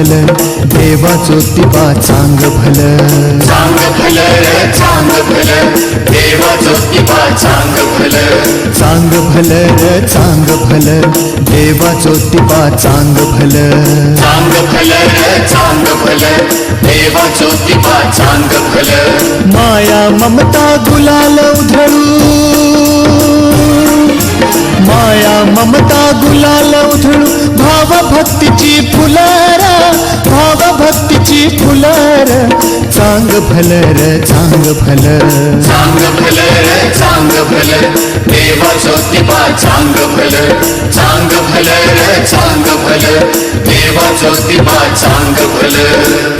भल देवा ज्योतिबा चांग भल. चांग भल चांग भल देवा ज्योतिबा चांग भल. चांग भल चांग भल देवा ज्योतिबा चांग भल. चांग भल चांग भल देवा ज्योतिबा चांग भल. माया ममता गुलाल उधळू. माया ममता गुलाल उधळू. भाव भक्तीची चांग भलर चांग भल चांग भल र चांग भल देवा ज्योतिबा चांग भल चांग भल र चांग भल देवा ज्योतिबा चांग भल